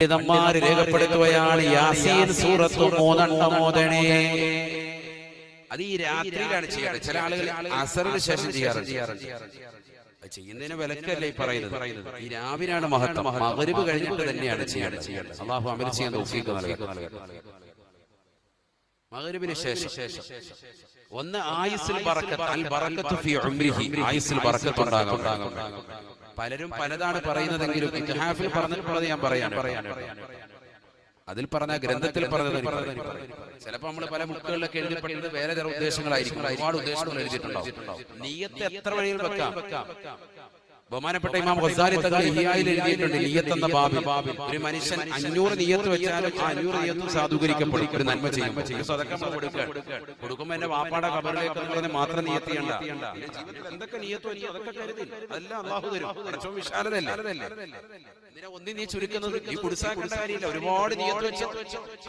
പണ്ഡിതന്മാർ രേഖപ്പെടുത്തുകയാണ് യാസീൻ സൂറത്ത് മൂന്നെണ്ണം മോദണേ അത് ഈ രാത്രിയിലാണ് ചെയ്യാറ് ചില ആളുകൾ അസറിന് ശേഷം ചെയ്യാറുണ്ട്. ചെയ്യുന്നതിന് വിലക്കല്ലേ ഈ പറയുന്നത്? ഈ രാവിലാണ് മഹത്വം. മകരിവ് കഴിഞ്ഞിട്ട് തന്നെയാണ് ചെയ്യേണ്ടത്. അള്ളാഹു അമൽ ചെയ്യാൻ നൽകട്ടെ. മകരിബിന് ശേഷം. ഒന്ന് ആയുസിൽ ആയുസിൽ പലരും പലതാണ് പറയുന്നതെങ്കിലും ഇത്തിഹാഫിൽ പറഞ്ഞിട്ടുള്ളത് ഞാൻ പറയാൻ അതിൽ പറഞ്ഞ ഗ്രന്ഥത്തിൽ പറഞ്ഞത് ചിലപ്പോ നമ്മൾ പല ബുക്കുകളിലൊക്കെ എഴുതപ്പെട്ടത് വേറെ ചില ഉദ്ദേശങ്ങളായിരിക്കും. ഒരുപാട് ഉദ്ദേശങ്ങൾ എഴുതിയിട്ടുണ്ടാവും. നീയത്ത് എത്ര വഴിയിൽ വെക്കാം? ബഹുമാനപ്പെട്ട ഇമാം ഖസാരി തങ്ങൾ ഇഹിയായിൽ എഴുതിയിട്ടുണ്ട് നിയത്ത് എന്ന ബാബി ഒരു മനുഷ്യൻ അഞ്ഞൂറ് നിയത്ത് വെച്ചാലും ആ അഞ്ഞൂറ് നിയത്തും സാധൂകരിക്കപ്പെടും. ഒരു നന്മ ചെയ്യും കൊടുക്കുമ്പോ എന്റെ വാപ്പാടെ കബറിലേക്ക് പറഞ്ഞ് മാത്രം നിയത്ത് ചെയ്യണ്ട എന്തൊക്കെ നിയത്തോ അതൊക്കെ കരുതി. അതെല്ലാം അള്ളാഹു തരും. വിശാലതല്ലേ ഒന്നി നീ ചുരുക്കുന്നത്? ഈ കുടിസാക്കേണ്ട കാര്യമില്ല ഒരുപാട് നിയത്ത് വെച്ച്.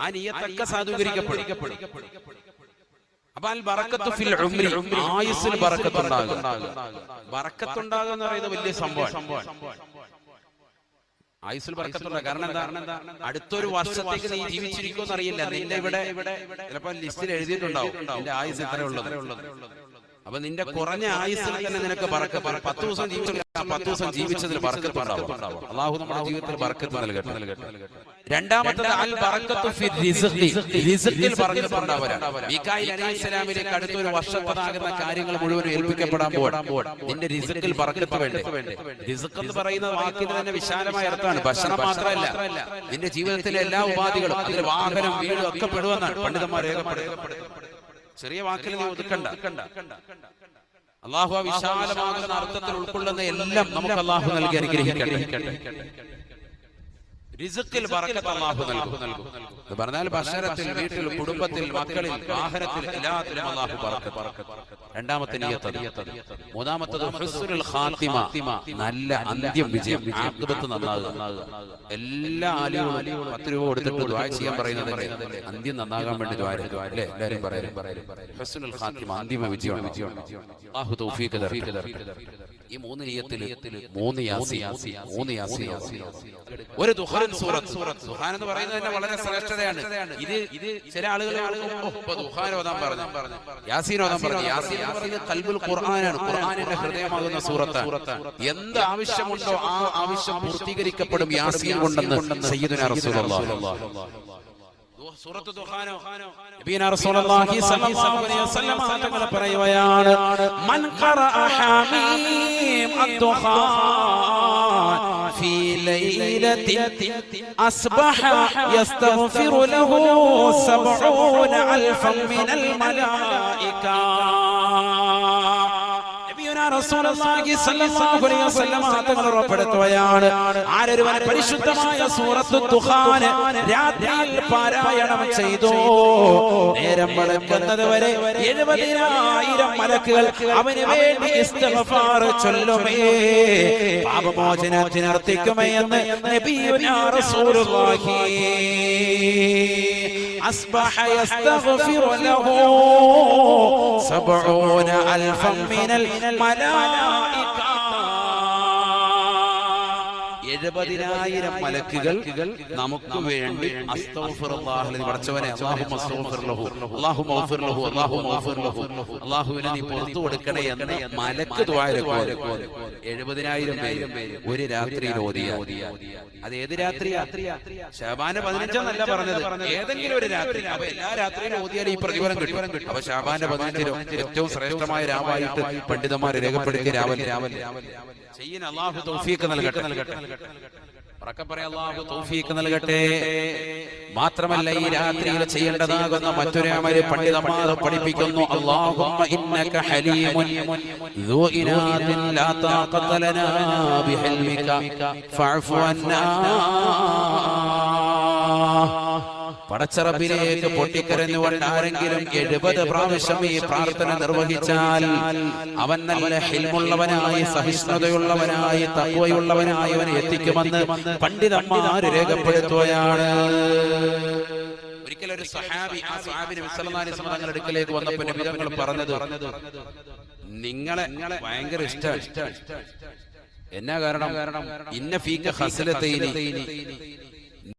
ആ നിയത്തൊക്കെ സാധൂകരിക്കപ്പെടും അപ്പൊ അൽ ബറക്കത്ത് ഫിൽ ഉംരി ആയുസ്സിൽ എന്ന് വലിയ കാരണം അടുത്തൊരു വർഷത്തേക്ക് നീ ജീവിച്ചിരിക്കുമെന്ന് അറിയില്ല നിന്റെ ഇവിടെ ചിലപ്പോ ലിസ്റ്റിൽ എഴുതിയിട്ടുണ്ടാവും. ആയുസ് ഇത്ര ഉള്ളത് അപ്പൊ നിന്റെ കുറഞ്ഞ ആയുസ്സിൽ തന്നെ നിനക്ക് പറക്ക പത്ത് ദിവസം ജീവിച്ചില്ല പത്ത് ദിവസം ജീവിച്ചതിൽ ബറക്കത്തുണ്ടാവും അള്ളാഹു നമ്മുടെ ജീവിതത്തിൽ രണ്ടാമത്തെ നൽകട്ടെ. രണ്ടാമത്തത് അൽ ബറക്കത്തു ഫി റിസ്ഖി. റിസ്ഖിൽ ബറക്കത്തുണ്ടാവരാ മീകായിൽ അലൈഹിസ്സലാമിലേക്ക് അടുത്ത ഒരു വർഷത്തതാകുന്ന കാര്യങ്ങൾ മുഴുവൻ ഏൽപ്പിക്കപ്പെടാൻ പോകാൻ നിന്റെ റിസ്ഖിൽ ബറക്കത്ത് വേണ്ടേ? റിസ്ഖ് എന്ന് പറയുന്ന വാക്കിന് തന്നെ വിശാലമായ അർത്ഥമാണ്. ഭക്ഷണം മാത്രമല്ല. നിന്റെ ജീവിതത്തിലെ എല്ലാ ഉപാധികളും അതിൽ വാഹനം വീടും ഒക്കെ പെടുവെന്നാണ് പണ്ഡിതന്മാർ രേഖപ്പെടുത്തുന്നത്. ചെറിയ വാക്കിൽ നീ ഒതുക്കണ്ട. അള്ളാഹു വിശാലമാകുന്ന അർത്ഥത്തിൽ ഉൾക്കൊള്ളുന്ന എല്ലാം നമുക്ക് അള്ളാഹു നൽകി അനുഗ്രഹിക്കട്ടെ. റിസുക്കിൽ ബറക്കത്ത് നൽകും. എന്ന് പറഞ്ഞാൽ ഭക്ഷണത്തിൽ വീട്ടിൽ കുടുംബത്തിൽ മക്കളിൽ വാഹനത്തിൽ എല്ലാത്തിലും അള്ളാഹു ബറക്കത്ത്. രണ്ടാമത്തെ നിയത്ത് മൂന്നാമത്തത് ഹുസ്നുൽ ഖാത്തിമ. നല്ല അന്ത്യം വിജയം. ആഖിബത്ത് നന്നാകുക. എല്ലാ ആലുകളും പത്ത് രൂപ കൊടുത്തിട്ട് ചെയ്യാൻ പറയുന്നത് അന്ത്യം നന്നാകാൻ വേണ്ടി ദ്വാര അല്ലേ? എല്ലാവരും പറയും ഹുസ്നുൽ ഖാത്തിമ അന്തിമ വിജയം അള്ളാഹു തൗഫീഖ് ഈ മൂന്ന് നിയത്തിൽ മൂന്ന് യാസി. മൂന്ന് യാസി. ഒരു ദുഹാൻ സൂറത്ത് ദുഹാൻ എന്ന് പറയുന്നത് തന്നെ വളരെ ശ്രേഷ്ഠതയാണ്. ഇത് ഇത് ചില ആളുകൾ ദുഹാൻ ഓതാൻ പറഞ്ഞു. യാസീൻ ഓതാൻ പറഞ്ഞു. യാസീൻ എന്ന് പറയുന്നത് കൽബുൽ ഖുർആനാണ് ഖുർആനിന്റെ ഹൃദയമാകുന്ന സൂറത്ത് എന്ത് ആവശ്യമുണ്ടോ ആ ആവശ്യം പൂർത്തീകരിക്കപ്പെടും യാസീൻ കൊണ്ടെന്ന് സയ്യിദുനാ റസൂലുള്ളാഹി. സൂറത്ത് ദുഹാനോ. റസൂലുള്ളാഹി സ്വല്ലല്ലാഹു അലൈഹി വസല്ലം തങ്ങൾ പറയുകയാണ് മൻ ഖറഅ ഹമീം അദ്ദുഹാൻ ഫീ ലൈലത്തിൻ അസ്ബഹ യസ്തഗ്ഫിറു ലഹു 70000 മിനൽ മലായിക. തങ്ങൾ ആരൊരുവൻ പരിശുദ്ധമായ സൂറത്ത് തുഹാന് രാത്രിയിൽ പാരായണം ചെയ്തു. നേരം വെളുക്കുന്നത് വരെ എഴുപതിനായിരം മലക്കുകൾ അവന് വേണ്ടി ചൊല്ലുമേ. നബിയുനാ റസൂലുള്ളാഹി. അസ്ബഹ യസ്തഗ്ഫിറു ലഹു. سبعون ألفا من الملائكة. എഴുപതിനായിരം മലക്കുകൾ നമുക്ക് വേണ്ടി അള്ളാഹുവിനെ നീ പുറത്തു കൊടുക്കണേ എന്ന് മലക്ക് എഴുപതിനായിരം പേര് ഒരു രാത്രിയിൽ ഓതിയ അത് ഏത് രാത്രിയാ? ഷാബാന പതിനഞ്ചെന്നല്ല പറഞ്ഞത്. ഏതെങ്കിലും ഒരു രാത്രി. അപ്പൊ എല്ലാ രാത്രിയിലും ഓതിയാൽ ഈ പ്രതിഫലം കിട്ടും. അപ്പൊ ഷാബാന്റെ പതിനഞ്ചിലും ഏറ്റവും ശ്രേഷ്ഠമായ രാവായിട്ട് പണ്ഡിതന്മാർ രേഖപ്പെടുത്തിയ രാവൽ രാവൽ ചെയ്യുന്ന അള്ളാഹു നൽകട്ടെ. നൽകട്ടെ. നൽകട്ടെ. മാത്രമല്ല ഈ രാത്രിയിൽ ചെയ്യേണ്ടതാകുന്ന മറ്റൊരു അമൽ പണ്ഡിതന്മാർ പഠിപ്പിക്കുന്നു. അല്ലാഹുമ്മ പടച്ചറബിലേക്ക് പൊട്ടിക്കരഞ്ഞുകൊണ്ട് ആരെങ്കിലും എഴുപത് പ്രാവശ്യം ഈ പ്രാർത്ഥന നിർവഹിച്ചാൽ അവൻ നല്ല ഹിൽമുള്ളവനായി സഹിഷ്ണുതയുള്ളവനായി തത്വയുള്ളവനായി അവനെ എത്തിക്കുമെന്ന് പണ്ഡിതന്മാർ രേഖപ്പെടുത്തുകയാണ്. ഒരിക്കലൊരു ഒരു സഹാബി ആ സഹാബിന് തങ്ങളുടെ അടുക്കലേക്ക് വന്നപ്പോ വിധങ്ങൾ പറഞ്ഞത് നിങ്ങളെ ഭയങ്കര ഇഷ്ടം എന്നാ കാരണം? ഇന്ന ഫീക്ക ഹസലത്തൈനി